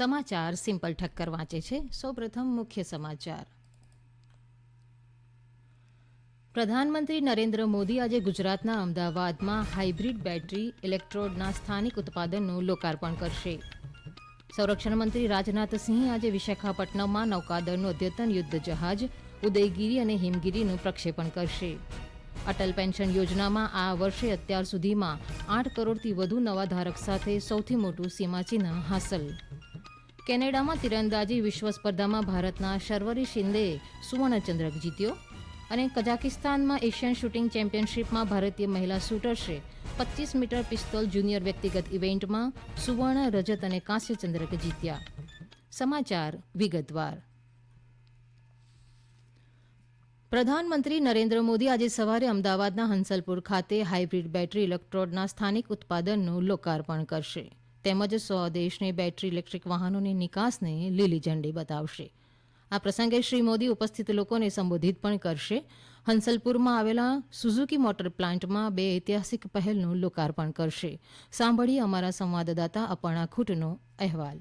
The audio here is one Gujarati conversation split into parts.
સમાચાર સિમ્પલ ઠક્કર વાંચે છે. સૌપ્રથમ મુખ્ય સમાચાર. પ્રધાનમંત્રી નરેન્દ્ર મોદી આજે ગુજરાતના અમદાવાદમાં હાઇબ્રિડ બેટરી ઇલેક્ટ્રોડના સ્થાનિક ઉત્પાદનનું લોકાર્પણ કરશે. સંરક્ષણ મંત્રી રાજનાથસિંહ આજે વિશાખાપટ્ટનમમાં નૌકાદળનું અદ્યતન યુદ્ધ જહાજ, ઉદયગીરી અને હિમગીરીનું પ્રક્ષેપણ કરશે. અટલ પેન્શન યોજનામાં આ વર્ષે અત્યાર સુધીમાં આઠ કરોડથી વધુ નવા ધારક સાથે સૌથી મોટું સીમાચિહ્ન હાંસલ. કેનેડામાં તીરંદાજી વિશ્વ સ્પર્ધામાં ભારતના શર્વરી શિંદેએ સુવર્ણચંદ્રક જીત્યો અને કઝાકિસ્તાનમાં એશિયન શૂટિંગ ચેમ્પિયનશિપમાં ભારતીય મહિલા શૂટર્સે પચીસ મીટર પિસ્તોલ જુનિયર વ્યક્તિગત ઇવેન્ટમાં સુવર્ણ રજત અને કાંસ્ય ચંદ્રક જીત્યા. સમાચાર વિગતવાર. પ્રધાનમંત્રી નરેન્દ્ર મોદી આજે સવારે અમદાવાદના હંસલપુર ખાતે હાઇબ્રિડ બેટરી ઇલેક્ટ્રોડના સ્થાનિક ઉત્પાદનનું લોકાર્પણ કરશે. તેમજ સ્વદેશની બેટરી ઇલેક્ટ્રિક વાહનોની નિકાસને લીલી ઝંડી બતાવશે. આ પ્રસંગે શ્રી મોદી ઉપસ્થિત લોકોને સંબોધિત પણ કરશે. હંસલપુરમાં આવેલા સુઝુકી મોટર પ્લાન્ટમાં બે ઐતિહાસિક પહેલનું લોકાર્પણ કરશે. સાંભળીએ અમારા સંવાદદાતા અપર્ણા ખૂટનો અહેવાલ.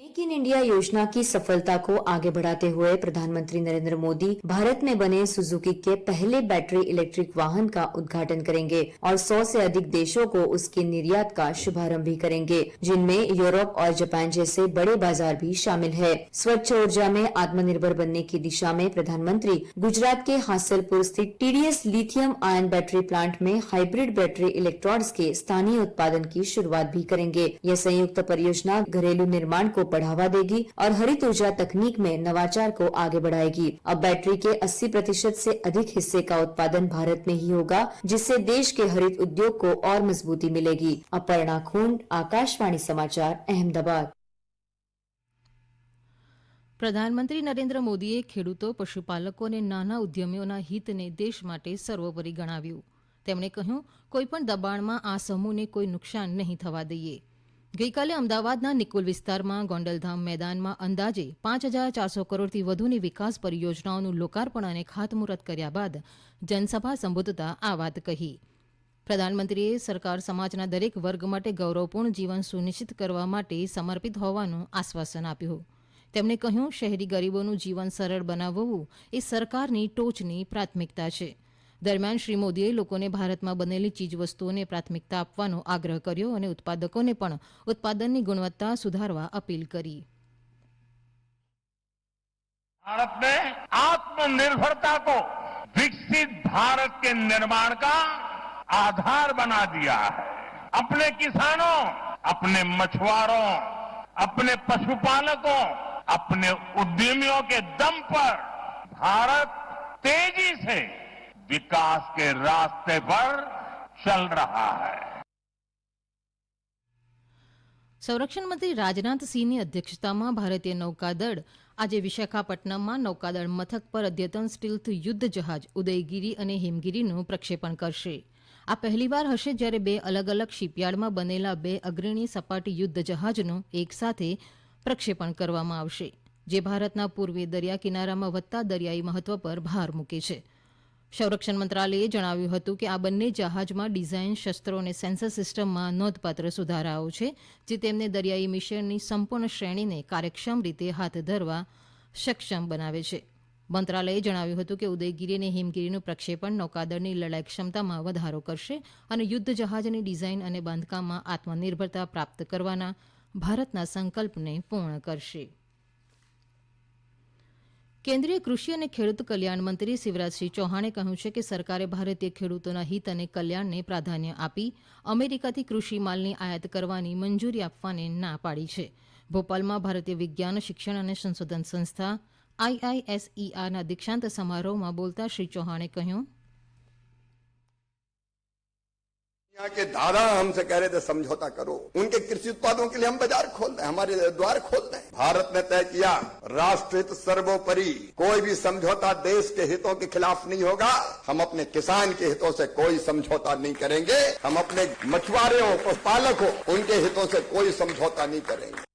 मेक इन इंडिया योजना की सफलता को आगे बढ़ाते हुए प्रधानमंत्री नरेंद्र मोदी भारत में बने सुजुकी के पहले बैटरी इलेक्ट्रिक वाहन का उद्घाटन करेंगे और 100 से अधिक देशों को उसके निर्यात का शुभारंभ भी करेंगे, जिनमें यूरोप और जापान जैसे बड़े बाज़ार भी शामिल है। स्वच्छ ऊर्जा में आत्मनिर्भर बनने की दिशा में प्रधानमंत्री गुजरात के हासिलपुर स्थित TDS lithium ion battery plant में हाइब्रिड बैटरी इलेक्ट्रॉन्स के स्थानीय उत्पादन की शुरुआत भी करेंगे। यह संयुक्त परियोजना घरेलू निर्माण को बढ़ावा देगी और हरित ऊर्जा तकनीक में नवाचार को आगे बढ़ाएगी अब बैटरी के 80 प्रतिशत से अधिक हिस्से का उत्पादन भारत में ही होगा जिससे देश के हरित उद्योग को और मजबूती मिलेगी अपर्णा खूंड आकाशवाणी समाचार अहमदाबाद પ્રધાનમંત્રી નરેન્દ્ર મોદીએ ખેડૂતો પશુપાલકો અને નાના ઉદ્યમીઓના હિતને દેશ માટે સર્વોપરી ગણાવ્યું તેમણે કહ્યું કોઈપણ દબાણમાં આ સમૂહને કોઈ નુકસાન નહીં થવા દઈએ ગઈકાલે અમદાવાદના નિકોલ વિસ્તારમાં ગોંડલધામ મેદાનમાં અંદાજે પાંચ હજાર ચારસો કરોડથી વધુની વિકાસ પરિયોજનાઓનું લોકાર્પણ અને ખાતમુહૂર્ત કર્યા બાદ જનસભા સંબોધતા આ વાત કહી. પ્રધાનમંત્રીએ સરકાર સમાજના દરેક વર્ગ માટે ગૌરવપૂર્ણ જીવન સુનિશ્ચિત કરવા માટે સમર્પિત હોવાનું આશ્વાસન આપ્યું. તેમણે કહ્યું, શહેરી ગરીબોનું જીવન સરળ બનાવવું એ સરકારની ટોચની પ્રાથમિકતા છે. દરમિયાન શ્રી મોદીએ લોકોને ભારતમાં બનેલી ચીજવસ્તુઓને પ્રાથમિકતા આપવાનો આગ્રહ કર્યો અને ઉત્પાદકોને પણ ઉત્પાદનની ગુણવત્તા સુધારવા અપીલ કરી भारत ने आत्मनिर्भरता को विकसित भारत के निर्माण का आधार बना दिया है अपने किसानों अपने मछुआरों अपने पशुपालकों अपने उद्यमियों के दम पर भारत तेजी से विकास के रास्ते पर चल रहा है સંરક્ષણ મંત્રી રાજનાથ સિંહની અધ્યક્ષતામાં ભારતીય નૌકાદળ આજે વિશાખાપટ્ટનમમાં નૌકાદળ મથક પર અદ્યતન સ્ટીલ્થ યુદ્ધ જહાજ ઉદયગીરી અને હિમગીરીનું પ્રક્ષેપણ કરશે આ પહેલીવાર હશે જ્યારે બે અલગ અલગ શિપયાર્ડમાં બનેલા બે અગ્રણી સપાટી યુદ્ધ જહાજનું એકસાથે પ્રક્ષેપણ કરવામાં આવશે જે ભારતના પૂર્વીય દરિયા કિનારામાં વધતા દરિયાઈ મહત્વ પર ભાર મૂકે છે સંરક્ષણ મંત્રાલયે જણાવ્યું હતું કે આ બંને જહાજમાં ડિઝાઇન શસ્ત્રો અને સેન્સર સિસ્ટમમાં નોંધપાત્ર સુધારાઓ છે, જે તેમને દરિયાઈ મિશનની સંપૂર્ણ શ્રેણીને કાર્યક્ષમ રીતે હાથ ધરવા સક્ષમ બનાવે છે. મંત્રાલયે જણાવ્યું હતું કે ઉદયગીરી અને હિમગીરીનું પ્રક્ષેપણ નૌકાદળની લડાઈ ક્ષમતામાં વધારો કરશે અને યુદ્ધ જહાજની ડિઝાઇન અને બાંધકામમાં આત્મનિર્ભરતા પ્રાપ્ત કરવાના ભારતના સંકલ્પને પૂર્ણ કરશે. કેન્દ્રીય કૃષિ અને ખેડૂત કલ્યાણ મંત્રી શિવરાજસિંહ ચૌહાણે કહ્યું છે કે સરકારે ભારતીય ખેડૂતોના હિત અને કલ્યાણને પ્રાધાન્ય આપી અમેરિકાથી કૃષિ માલની આયાત કરવાની મંજૂરી આપવાને ના પાડી છે. ભોપાલમાં ભારતીય વિજ્ઞાન, શિક્ષણ અને સંશોધન સંસ્થા આઈઆઈએસઈઆરના દીક્ષાંત સમારોહમાં બોલતા શ્રી ચૌહાણે કહ્યું यहाँ के दादा हमसे कह रहे थे, समझौता करो। उनके कृषि उत्पादों के लिए हम बाज़ार खोल दें हमारे द्वार खोल दें भारत ने तय किया राष्ट्रहित सर्वोपरि कोई भी समझौता देश के हितों के खिलाफ नहीं होगा। हम अपने किसान के हितों से कोई समझौता नहीं करेंगे। हम अपने मछुआरे हो, पशुपालक हो, उनके हितों से कोई समझौता नहीं करेंगे।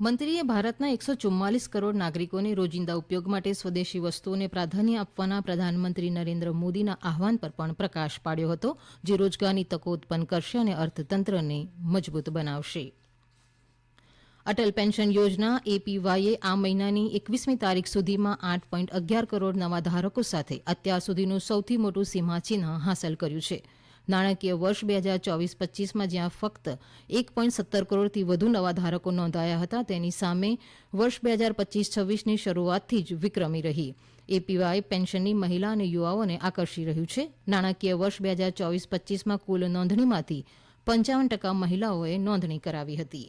મંત્રીએ ભારતના એકસો ચુમ્માલીસ કરોડ નાગરિકોને રોજિંદા ઉપયોગ માટે સ્વદેશી વસ્તુઓને પ્રાધાન્ય આપવાના પ્રધાનમંત્રી નરેન્દ્ર મોદીના આહવાન પર પણ પ્રકાશ પાડ્યો હતો, જે રોજગારની તકો ઉત્પન્ન કરશે અને અર્થતંત્રને મજબૂત બનાવશે. અટલ પેન્શન યોજના એપીવાયએ આ મહિનાની એકવીસમી તારીખ સુધીમાં આઠ પોઈન્ટ અગિયાર કરોડ નવા ધારકો સાથે અત્યાર સુધીનું સૌથી મોટું સીમાચિહ્ન હાંસલ કર્યું છે. નાણાકીય વર્ષ બે હજાર ચોવીસ પચીસમાં જ્યાં ફક્ત એક પોઈન્ટ સત્તર કરોડથી વધુ નવા ધારકો નોંધાયા હતા, તેની સામે વર્ષ બે હજાર પચીસ છવ્વીસની શરૂઆતથી જ વિક્રમી રહી. એપીવાય પેન્શનની મહિલા અને યુવાઓને આકર્ષી રહ્યું છે. નાણાકીય વર્ષ બે હજાર ચોવીસ પચીસમાં કુલ નોંધણીમાંથી પંચાવન ટકા મહિલાઓએ નોંધણી કરાવી હતી.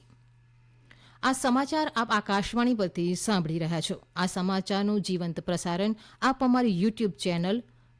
આ સમાચાર આપ આકાશવાણી પરથી સાંભળી રહ્યા છો. આ સમાચારનું જીવંત પ્રસારણ આપ અમારી YouTube channel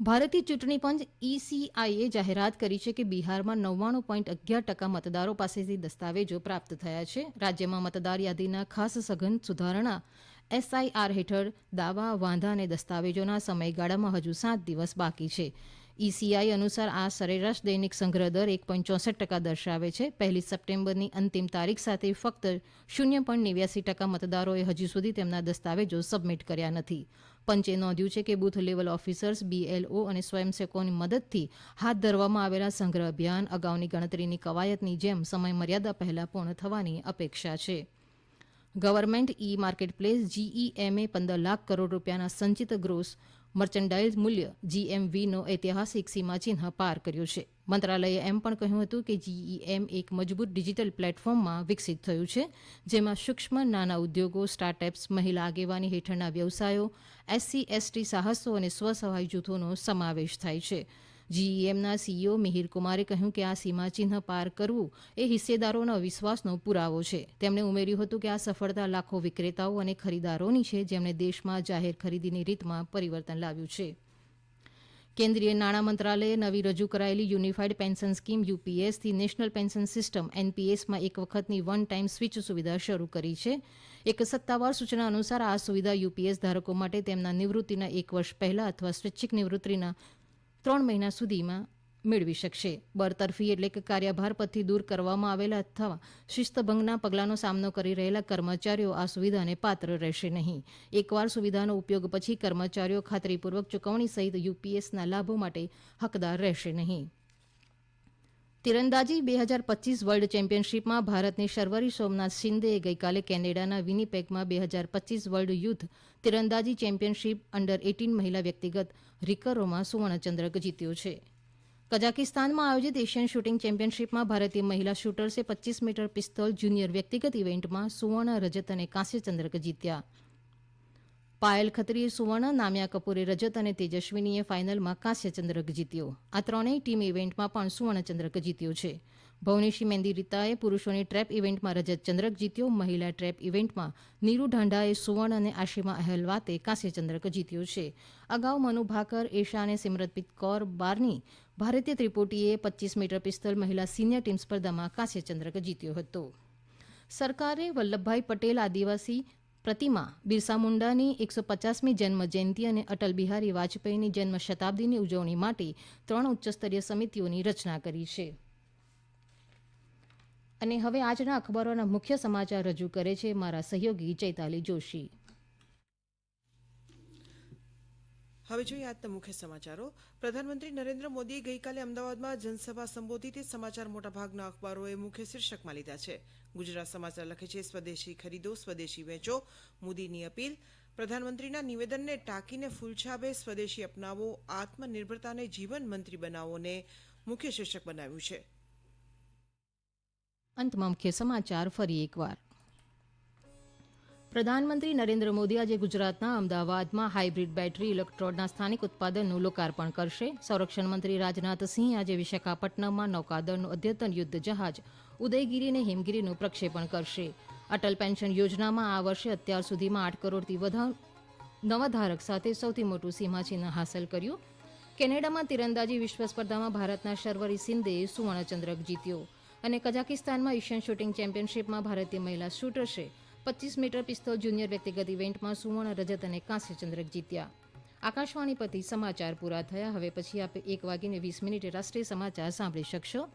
ભારતીય ચૂંટણી પંચ ઈસીઆઈએ જાહેરાત કરી છે કે બિહારમાં નવ્વાણું પોઈન્ટ અગિયાર ટકા મતદારો પાસેથી દસ્તાવેજો પ્રાપ્ત થયા છે. રાજ્યમાં મતદાર યાદીના ખાસ સઘન સુધારણા એસઆઈઆર હેઠળ દાવા, વાંધા અને દસ્તાવેજોના સમયગાળામાં હજુ સાત દિવસ બાકી છે. ઈસીઆઈ અનુસાર આ સરેરાશ દૈનિક સંગ્રહ દર એક પોઈન્ટ ચોસઠ ટકા દર્શાવે છે. પહેલી સપ્ટેમ્બરની અંતિમ તારીખ સાથે ફક્ત શૂન્ય પોઈન્ટ નેવ્યાસી ટકા મતદારોએ હજુ સુધી તેમના દસ્તાવેજો સબમિટ કર્યા નથી. પંચે નોંધ્યું છે કે બૂથ લેવલ ઓફિસર્સ બીએલઓ અને સ્વયંસેવકોની મદદથી હાથ ધરવામાં આવેલા સંગ્રહ અભિયાન અગાઉની ગણતરીની કવાયતની જેમ સમયમર્યાદા પહેલા પૂર્ણ થવાની અપેક્ષા છે. ગવર્મેન્ટ ઈ માર્કેટપ્લેસ જીઈએમએ પંદર લાખ કરોડ રૂપિયાના સંચિત ગ્રોસ મર્ચેન્ડાઇઝ મૂલ્ય જીએમવીનો ઐતિહાસિક સીમાચિહ્ન પાર કર્યો છે. મંત્રાલયે એમ પણ કહ્યું હતું કે જીઈએમ એક મજબૂત ડિજિટલ પ્લેટફોર્મમાં વિકસિત થયું છે, જેમાં સૂક્ષ્મ નાના ઉદ્યોગો, સ્ટાર્ટઅપ્સ, મહિલા આગેવાની હેઠળના વ્યવસાયો, એસસી, એસટી સાહસો અને સ્વસહાય જૂથોનો સમાવેશ થાય છે. જીઈએમના સીઈઓ મિહિર કુમારે કહ્યું કે આ સીમાચિહ્ન પાર કરવું એ હિસ્સેદારોના વિશ્વાસનો પુરાવો છે. તેમણે ઉમેર્યું હતું કે આ સફળતા લાખો વિક્રેતાઓ અને ખરીદારોની છે, જેમણે દેશમાં જાહેર ખરીદીની રીતમાં પરિવર્તન લાવ્યું છે. કેન્દ્રીય નાણાં મંત્રાલયે નવી રજૂ કરાયેલી યુનિફાઇડ પેન્શન સ્કીમ યુપીએસથી નેશનલ પેન્શન સિસ્ટમ એનપીએસમાં એક વખતની વન ટાઈમ સ્વિચ સુવિધા શરૂ કરી છે. એક સત્તાવાર સૂચના અનુસાર આ સુવિધા યુપીએસ ધારકો માટે તેમના નિવૃત્તિના એક વર્ષ પહેલા અથવા સ્વૈચ્છિક નિવૃત્તિના ત્રણ મહિના સુધીમાં મેળવી શકશે. બરતરફી એટલે કે કાર્યભાર પરથી દૂર કરવામાં આવેલા અથવા શિસ્તભંગના પગલાંનો સામનો કરી રહેલા કર્મચારીઓ આ સુવિધાને પાત્ર રહેશે નહીં. એકવાર સુવિધાનો ઉપયોગ પછી કર્મચારીઓ ખાતરીપૂર્વક ચૂકવણી સહિત યુપીએસના લાભો માટે હકદાર રહેશે નહીં. તીરંદાજી બે હજાર પચીસ વર્લ્ડ ચેમ્પિયનશિપમાં ભારતની શર્વરી સોમનાથ શિંદેએ ગઈકાલે કેનેડાના વિનીપેગમાં બે હજાર પચીસ વર્લ્ડ યુથ તીરંદાજી ચેમ્પિયનશિપ અંડર એટીન મહિલા વ્યક્તિગત રિકરોમાં સુવર્ણચંદ્રક જીત્યો છે. કઝાકિસ્તાનમાં આયોજિત એશિયન શૂટિંગ ચેમ્પિયનશિપમાં ભારતીય મહિલા શૂટર્સે પચીસ મીટર પિસ્તોલ જુનિયર વ્યક્તિગત ઇવેન્ટમાં સુવર્ણ રજત અને કાંસ્ય ચંદ્રક જીત્યા. પાયલ ખત્રીએ સુવર્ણ, નામ્યા કપૂરે રજત અને તેજસ્વીનીએ ફાઇનલમાં કાંસ્ય ચંદ્રક જીત્યો. આ ત્રણેય ટીમ ઇવેન્ટમાં પણ સુવર્ણ ચંદ્રક જીત્યો છે. ભવનેશી મેન્દીરીતાએ પુરુષોની ટ્રેપ ઇવેન્ટમાં રજત ચંદ્રક જીત્યો, મહિલા ટ્રેપ ઇવેન્ટમાં નીરુ ઢાંડાએ સુવર્ણ અને આશિમા અહેલવાતે કાંસ્ય ચંદ્રક જીત્યો છે. અગાઉ મનુ ભાકર, એશા અને સિમરતપ્રીત કૌર બારની ભારતીય ત્રિપોટીએ પચીસ મીટર પિસ્તોલ મહિલા સિનિયર ટીમ સ્પર્ધામાં કાંસ્ય ચંદ્રક જીત્યો હતો. સરકારે વલ્લભભાઈ પટેલ આદિવાસી પ્રતિમા બિરસા મુંડાની એકસો પચાસમી જન્મ જયંતિ અને અટલ બિહારી વાજપેયીની જન્મ શતાબ્દીની ઉજવણી માટે ત્રણ ઉચ્ચસ્તરીય સમિતિઓની રચના કરી છે. અને હવે આજના અખબારોના મુખ્ય સમાચાર રજૂ કરે છે મારા સહયોગી ચૈતાલી જોશી. હવે જોઈએ આજના મુખ્ય સમાચારો. પ્રધાનમંત્રી નરેન્દ્ર મોદીએ ગઈકાલે અમદાવાદમાં જનસભા સંબોધી તે સમાચાર મોટાભાગના અખબારોએ મુખ્ય શીર્ષકમાં લીધા છે. ગુજરાત સમાચાર લખે છે, સ્વદેશી ખરીદો, સ્વદેશી વેચો, મોદીની અપીલ. પ્રધાનમંત્રીના નિવેદનને ટાંકીને ફૂલછાબે સ્વદેશી અપનાવો, આત્મનિર્ભરતાને જીવન મંત્રી બનાવોને મુખ્ય શીર્ષક બનાવ્યું છે. અંતમાં મુખ્ય સમાચાર ફરી એકવાર. પ્રધાનમંત્રી નરેન્દ્ર મોદી આજે ગુજરાતના અમદાવાદમાં હાઇબ્રિડ બેટરી ઇલેક્ટ્રોડના સ્થાનિક ઉત્પાદનનું લોકાર્પણ કરશે. સંરક્ષણ મંત્રી રાજનાથસિંહ આજે વિશાખાપટ્ટનમમાં નૌકાદળનું અદ્યતન યુદ્ધ જહાજ ઉદયગીરી અને હિમગીરીનું પ્રક્ષેપણ કરશે. અટલ પેન્શન યોજનામાં આ વર્ષે અત્યાર સુધીમાં આઠ કરોડથી વધુ નવા ધારક સાથે સૌથી મોટું સીમાચિહ્ન હાંસલ કર્યું. કેનેડામાં તીરંદાજી વિશ્વ સ્પર્ધામાં ભારતના શર્વરી સિંધે સુવર્ણચંદ્રક જીત્યો અને કઝાકિસ્તાનમાં એશિયન શૂટિંગ ચેમ્પિયનશિપમાં ભારતીય મહિલા શૂટર્સે પચીસ મીટર પિસ્તોલ જુનિયર વ્યક્તિગત ઇવેન્ટમાં સુવર્ણ, રજત અને કાંસ્ય ચંદ્રક જીત્યા. આકાશવાણી પરથી સમાચાર પૂરા થયા. હવે પછી આપ એક વાગીને વીસ મિનિટે રાષ્ટ્રીય સમાચાર સાંભળી શકશો.